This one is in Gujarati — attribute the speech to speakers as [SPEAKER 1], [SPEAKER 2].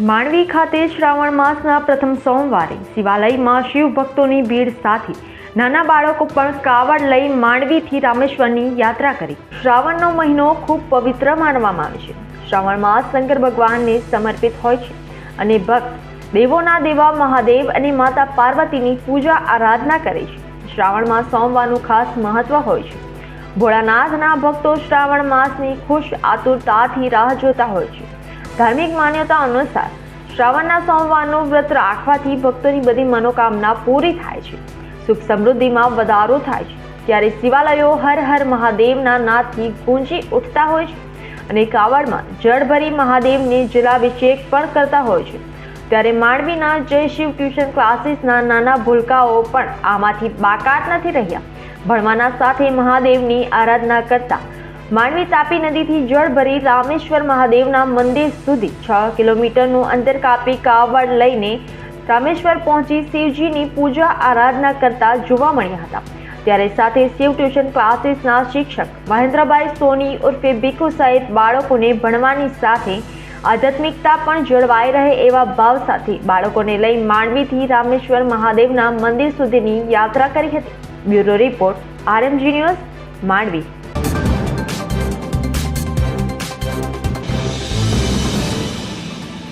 [SPEAKER 1] માંડવી ખાતે શ્રાવણ માસના પ્રથમ સોમવારે શિવાલયમાં શિવ ભક્તોની ભીડ સાથે નાના બાળકો પણ કાવડ લઈ માંડવીથી રામેશ્વરની યાત્રા કરી. શ્રાવણનો મહિનો ખૂબ પવિત્ર માનવામાં આવે છે. શ્રાવણ માસ શંકર ભગવાનને સમર્પિત હોય છે અને ભક્ત દેવોના દેવા, મહાદેવ અને માતા પાર્વતીની પૂજા, આરાધના કરે છે. શ્રાવણમાં સોમવારનું ખાસ મહત્વ હોય છે. ભોળાનાથના ભક્તો શ્રાવણ માસની ખુશ આતુરતાથી રાહ જોતા હોય છે. ધાર્મિક માન્યતા અનુસાર શ્રાવણના સોમવારનું વ્રત રાખવાથી ભક્તોની બધી મનોકામના પૂરી થાય છે. સુખ સમૃદ્ધિમાં વધારો થાય છે. ત્યારે શિવાલયો હર હર મહાદેવના નાદથી ગુંજી ઉઠતા હોય છે અને કાવડમાં જળભરી મહાદેવને જલાભિષેક પણ કરતા હોય છે. ત્યારે માંડવીના જય શિવ ટ્યુશન ક્લાસીસના નાના ભૂલકાઓ પણ આમાંથી બાકાત નથી રહ્યા. ભણવાના સાથે મહાદેવની આરાધના કરતા માંડવી તાપી નદીથી જળ ભરી રામેશ્વર મહાદેવના મંદિર સુધી છ કિલોમીટરનું અંતર કાપી કાવડ લઈને રામેશ્વર પહોંચી શિવજીની પૂજા આરાધના કરતા જોવા મળ્યા હતા. ત્યારે સાથે શિવ ટ્યુશન ક્લાસીસના શિક્ષક મહેન્દ્રભાઈ સોની ઉર્ફે ભીખુ સાહેબ બાળકોને ભણવાની સાથે આધ્યાત્મિકતા પણ જળવાઈ રહે એવા ભાવ સાથે બાળકોને લઈ માંડવીથી રામેશ્વર મહાદેવના મંદિર સુધીની યાત્રા કરી હતી. Bureau report RMG news Mandvi.